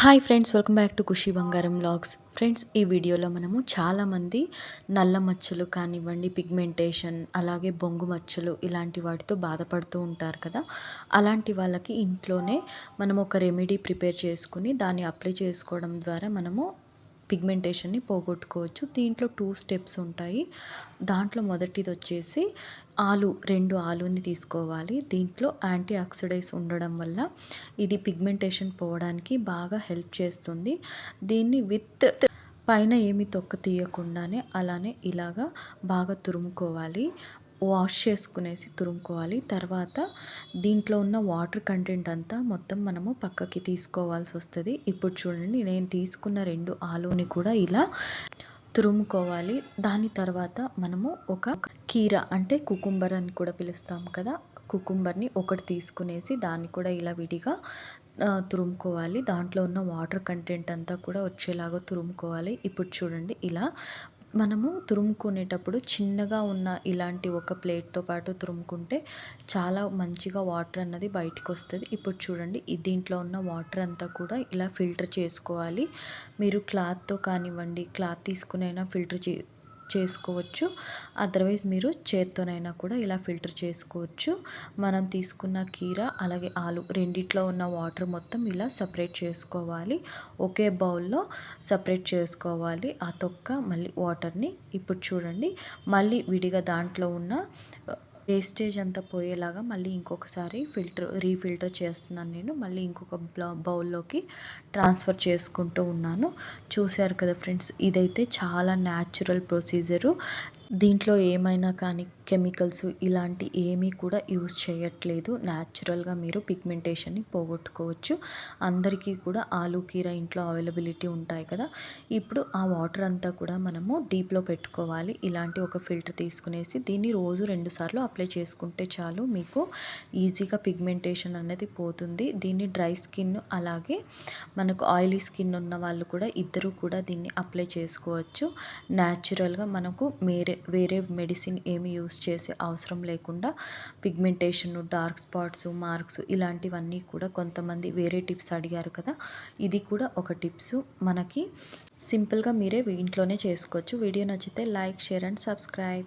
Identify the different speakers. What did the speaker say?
Speaker 1: Hi friends welcome back to Khushi Bangaram blogs friends ఈ వీడియోలో మనము చాలామంది నల్ల మచ్చలు కానివ్వండి పిగ్మెంటేషన్ అలాగే బొంగు మచ్చలు ఇలాంటి వాటితో బాధపడుతూ ఉంటారు కదా. అలాంటి వాళ్ళకి ఇంట్లోనే మనం ఒక రెమెడీ ప్రిపేర్ చేసుకుని దాన్ని అప్లై చేసుకోవడం ద్వారా మనము పిగ్మెంటేషన్ని పోగొట్టుకోవచ్చు. దీంట్లో టూ స్టెప్స్ ఉంటాయి. దాంట్లో మొదటిది వచ్చేసి ఆలు రెండు ఆలుని తీసుకోవాలి. దీంట్లో యాంటీ ఆక్సిడైజ్ ఉండడం వల్ల ఇది పిగ్మెంటేషన్ పోవడానికి బాగా హెల్ప్ చేస్తుంది. దీన్ని విత్ పైన ఏమి తొక్క తీయకుండానే అలానే ఇలాగా బాగా తురుముకోవాలి. వాష్ చేసుకునేసి తురుముకోవాలి. తర్వాత దీంట్లో ఉన్న వాటర్ కంటెంట్ అంతా మొత్తం మనము పక్కకి తీసుకోవాల్సి వస్తుంది. ఇప్పుడు చూడండి నేను తీసుకున్న రెండు ఆలుని కూడా ఇలా తురుముకోవాలి. దాని తర్వాత మనము ఒక కీర అంటే కుకుంబర్ అని కూడా పిలుస్తాం కదా కుకుంబర్ని ఒకటి తీసుకునేసి దాన్ని కూడా ఇలా విడిగా తురుముకోవాలి. దాంట్లో ఉన్న వాటర్ కంటెంట్ అంతా కూడా వచ్చేలాగా తురుముకోవాలి. ఇప్పుడు చూడండి ఇలా మనము తురుముకునేటప్పుడు చిన్నగా ఉన్న ఇలాంటి ఒక ప్లేట్తో పాటు తురుముకుంటే చాలా మంచిగా వాటర్ అన్నది బయటకు వస్తుంది ఇప్పుడు చూడండి దీంట్లో ఉన్న వాటర్ అంతా కూడా ఇలా ఫిల్టర్ చేసుకోవాలి. మీరు క్లాత్తో కానివ్వండి క్లాత్ తీసుకునైనా ఫిల్టర్ చే చేసుకోవచ్చు. అదర్వైజ్ మీరు చేత్తోనైనా కూడా ఇలా ఫిల్టర్ చేసుకోవచ్చు. మనం తీసుకున్న కీర అలాగే ఆలు రెండిట్లో ఉన్న వాటర్ మొత్తం ఇలా సపరేట్ చేసుకోవాలి. ఒకే బౌల్లో సపరేట్ చేసుకోవాలి. ఆ తొక్క మళ్ళీ వాటర్ని ఇప్పుడు చూడండి. మళ్ళీ విడిగా దాంట్లో ఉన్న వేస్టేజ్ అంతా పోయేలాగా మళ్ళీ ఇంకొకసారి ఫిల్టర్ రీఫిల్టర్ చేస్తున్నాను నేను. మళ్ళీ ఇంకొక బౌల్లోకి ట్రాన్స్ఫర్ చేసుకుంటూ ఉన్నాను. చూశారు కదా ఫ్రెండ్స్ ఇదైతే చాలా న్యాచురల్ ప్రొసీజరు దీంట్లో ఏమైనా కానీ కెమికల్స్ ఇలాంటి ఏమీ కూడా యూస్ చేయట్లేదు. న్యాచురల్గా మీరు పిగ్మెంటేషన్ని పోగొట్టుకోవచ్చు. అందరికీ కూడా ఆలు కీర ఇంట్లో అవైలబిలిటీ ఉంటాయి కదా. ఇప్పుడు ఆ వాటర్ అంతా కూడా మనము డీప్లో పెట్టుకోవాలి. ఇలాంటి ఒక ఫిల్టర్ తీసుకునేసి దీన్ని రోజు రెండు సార్లు అప్లై చేసుకుంటే చాలు మీకు ఈజీగా పిగ్మెంటేషన్ అనేది పోతుంది. దీన్ని డ్రై స్కిన్ అలాగే మనకు ఆయిలీ స్కిన్ ఉన్న వాళ్ళు కూడా ఇద్దరు కూడా దీన్ని అప్లై చేసుకోవచ్చు. న్యాచురల్గా మనకు మేరే వేరే మెడిసిన్ ఏమి యూస్ చేసే అవసరం లేకుండా పిగ్మెంటేషన్ డార్క్ స్పాట్స్ మార్క్స్ ఇలాంటివన్నీ కూడా కొంతమంది వేరే టిప్స్ అడిగారు కదా. ఇది కూడా ఒక టిప్స్ మనకి సింపుల్గా మీరే ఇంట్లోనే చేసుకోవచ్చు. వీడియో నచ్చితే లైక్ షేర్ అండ్ సబ్స్క్రైబ్